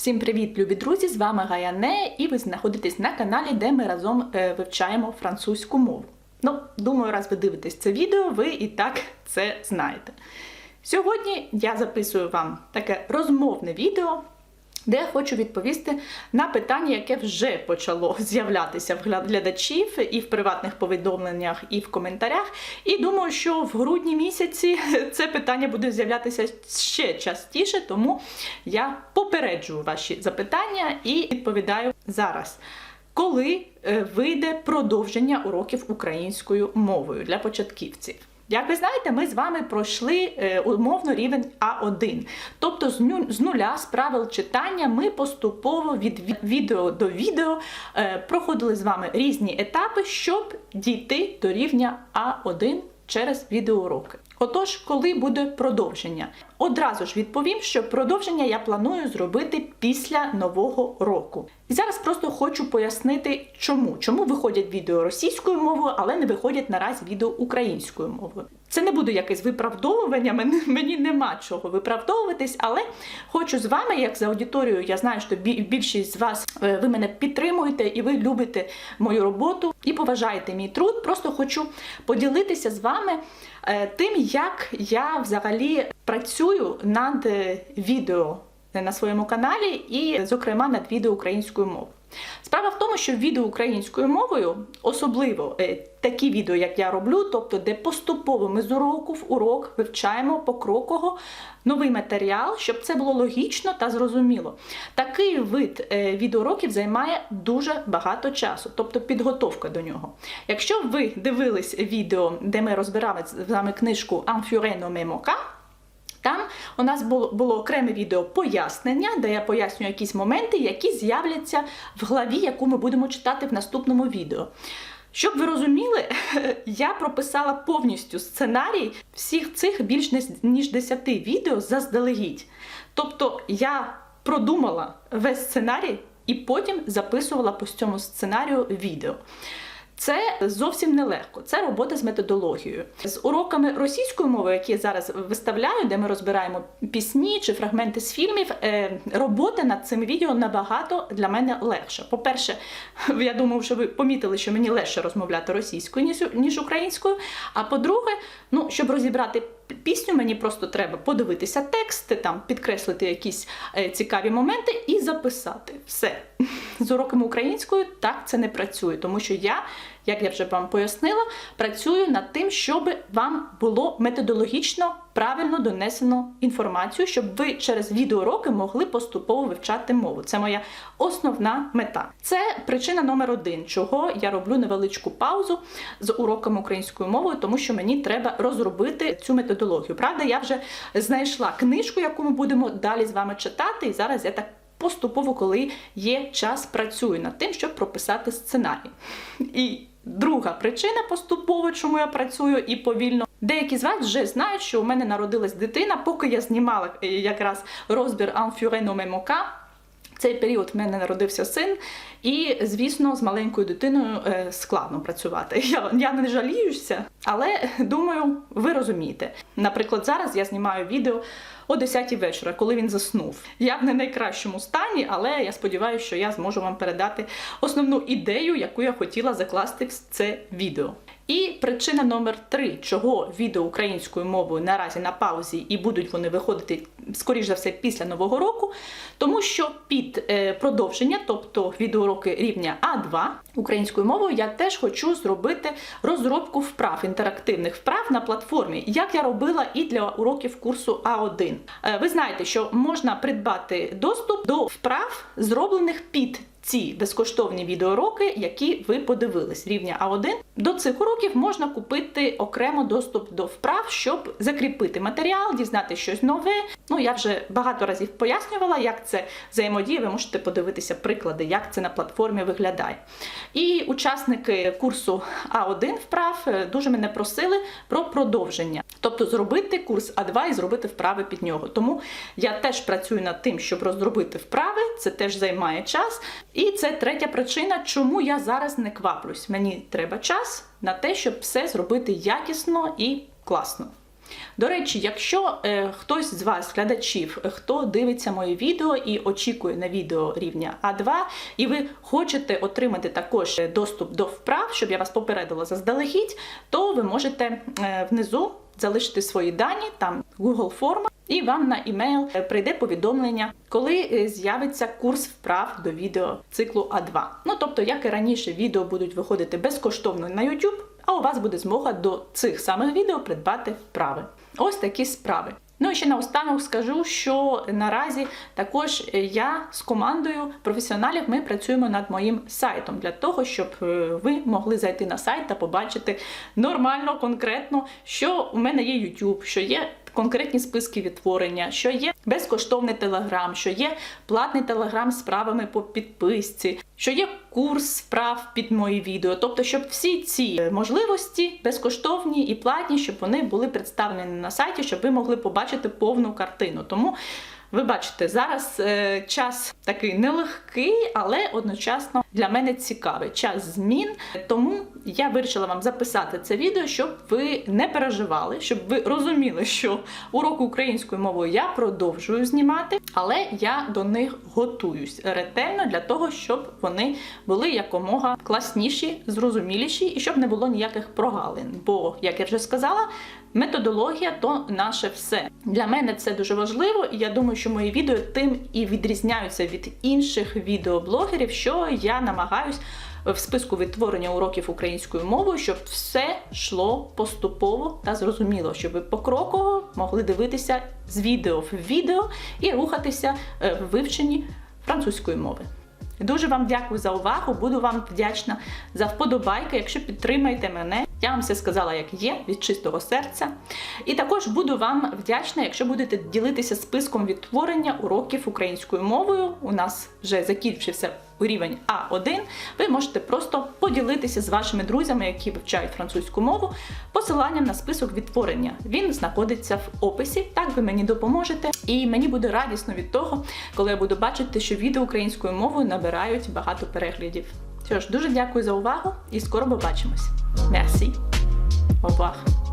Всім привіт, любі друзі! З вами Гаяне, і ви знаходитесь на каналі, де ми разом е, вивчаємо французьку мову. Ну, думаю, раз ви дивитесь це відео, ви і так це знаєте. Сьогодні я записую вам таке розмовне відео, де я хочу відповісти на питання, яке вже почало з'являтися в глядачів і в приватних повідомленнях, і в коментарях. І думаю, що в грудні місяці це питання буде з'являтися ще частіше, тому я попереджую ваші запитання і відповідаю зараз. Коли е, вийде продовження уроків українською мовою для початківців? Як ви знаєте, ми з вами пройшли е, умовно рівень А1. Тобто з, нуля з правил читання ми поступово від ві- відео до відео е, проходили з вами різні етапи, щоб дійти до рівня А1 через відеоуроки. Отож, коли буде продовження? Одразу ж відповім, що продовження я планую зробити після нового року. І зараз просто хочу пояснити, чому. Чому виходять відео російською мовою, але не виходять наразі відео українською мовою. Це не буде якесь виправдовування, мені, мені нема чого виправдовуватись, але хочу з вами, як за аудиторією, я знаю, що більшість з вас е, ви мене підтримуєте і ви любите мою роботу і поважаєте мій труд. Просто хочу поділитися з вами е, тим, як я взагалі працюю над е, відео на своєму каналі, і, зокрема, над відео українською мовою. Справа в тому, що відео українською мовою, особливо е, такі відео, як я роблю, тобто де поступово ми з уроку в урок вивчаємо покроково новий матеріал, щоб це було логічно та зрозуміло. Такий вид е, відеоуроків займає дуже багато часу, тобто підготовка до нього. Якщо ви дивились відео, де ми розбирали з вами книжку Амфюрено Мемока, у нас було, було окреме відео пояснення, де я пояснюю якісь моменти, які з'являться в главі, яку ми будемо читати в наступному відео. Щоб ви розуміли, я прописала повністю сценарій всіх цих більш ніж- ніж 10 відео заздалегідь. Тобто я продумала весь сценарій і потім записувала по цьому сценарію відео. Це зовсім нелегко. Це робота з методологією. З уроками російської мови, які я зараз виставляю, де ми розбираємо пісні чи фрагменти з фільмів, е, робота над цим відео набагато для мене легша. По-перше, я думаю, що ви помітили, що мені легше розмовляти російською, ніж, українською. А по-друге, ну, щоб розібрати пісню, мені просто треба подивитися тексти, там підкреслити якісь е, цікаві моменти і записати. Все. З уроками українською так це не працює, тому що я, як я вже вам пояснила, працюю над тим, щоб вам було методологічно правильно донесено інформацію, щоб ви через відеоуроки могли поступово вивчати мову. Це моя основна мета. Це причина номер один, чого я роблю невеличку паузу з уроками українською мовою, тому що мені треба розробити цю методологію. Правда, я вже знайшла книжку, яку ми будемо далі з вами читати, і зараз я так. Поступово, коли є час, працюю над тим, щоб прописати сценарій. І друга причина поступово, чому я працюю і повільно. Деякі з вас вже знають, що у мене народилась дитина, поки я знімала е, якраз розбір Амфюрено Мемока. Цей період в мене народився син, і звісно, з маленькою дитиною е, складно працювати. Я, я не жаліюся, але думаю, ви розумієте. Наприклад, зараз я знімаю відео о 10 вечора, коли він заснув. Я в не найкращому стані, але я сподіваюся, що я зможу вам передати основну ідею, яку я хотіла закласти в це відео. І причина номер три, чого відео українською мовою наразі на паузі і будуть вони виходити скоріш за все після нового року, тому що під е, продовження, тобто відеоуроки рівня А2 українською мовою, я теж хочу зробити розробку вправ, інтерактивних вправ на платформі, як я робила і для уроків курсу А1. Е, ви знаєте, що можна придбати доступ до вправ, зроблених під ці безкоштовні відеоуроки, які ви подивились рівня А1. До цих уроків можна купити окремо доступ до вправ, щоб закріпити матеріал, дізнати щось нове. Ну я вже багато разів пояснювала, як це взаємодіє. Ви можете подивитися приклади, як це на платформі виглядає. І учасники курсу А1 вправ е, дуже мене просили про продовження, тобто зробити курс А2 і зробити вправи під нього. Тому я теж працюю над тим, щоб розробити вправи. Це теж займає час. І це третя причина, чому я зараз не кваплюсь. Мені треба час на те, щоб все зробити якісно і класно. До речі, якщо е, хтось з вас, глядачів, е, хто дивиться моє відео і очікує на відео рівня А2, і ви хочете отримати також е, доступ до вправ, щоб я вас попередила заздалегідь, то ви можете е, внизу залишити свої дані, там Google форма, і вам на імейл е, прийде повідомлення, коли е, з'явиться курс вправ до відео циклу А2. Ну тобто, як і раніше, відео будуть виходити безкоштовно на YouTube, а у вас буде змога до цих самих відео придбати вправи. Ось такі справи. Ну і ще наостанок скажу, що наразі також е, я з командою професіоналів ми працюємо над моїм сайтом для того, щоб ви могли зайти на сайт та побачити нормально, конкретно, що у мене є YouTube, що є конкретні списки відтворення, що є безкоштовний телеграм, що є платний телеграм з справами по підписці, що є курс справ під мої відео. Тобто, щоб всі ці можливості безкоштовні і платні, щоб вони були представлені на сайті, щоб ви могли побачити повну картину. Тому ви бачите, зараз е, час такий нелегкий, але одночасно для мене цікавий час змін. Тому я вирішила вам записати це відео, щоб ви не переживали, щоб ви розуміли, що уроки українською мовою я продовжую знімати, але я до них готуюсь ретельно для того, щоб вони були якомога класніші, зрозуміліші і щоб не було ніяких прогалин. Бо, як я вже сказала, Методологія то наше все. Для мене це дуже важливо, і я думаю, що мої відео тим і відрізняються від інших відеоблогерів, що я намагаюсь в списку відтворення уроків українською мовою, щоб все йшло поступово та зрозуміло, щоб ви покроково могли дивитися з відео в відео і рухатися е, в вивченні французької мови. Дуже вам дякую за увагу. Буду вам вдячна за вподобайки, якщо підтримаєте мене. Я вам все сказала, як є, від чистого серця. І також буду вам вдячна, якщо будете ділитися списком відтворення уроків українською мовою. У нас вже закінчився рівень А1. Ви можете просто поділитися з вашими друзями, які вивчають французьку мову, посиланням на список відтворення. Він знаходиться в описі. Так ви мені допоможете. І мені буде радісно від того, коли я буду бачити, що відео українською мовою набирають багато переглядів. Що ж, дуже дякую за увагу і скоро побачимось. Merci. Au revoir.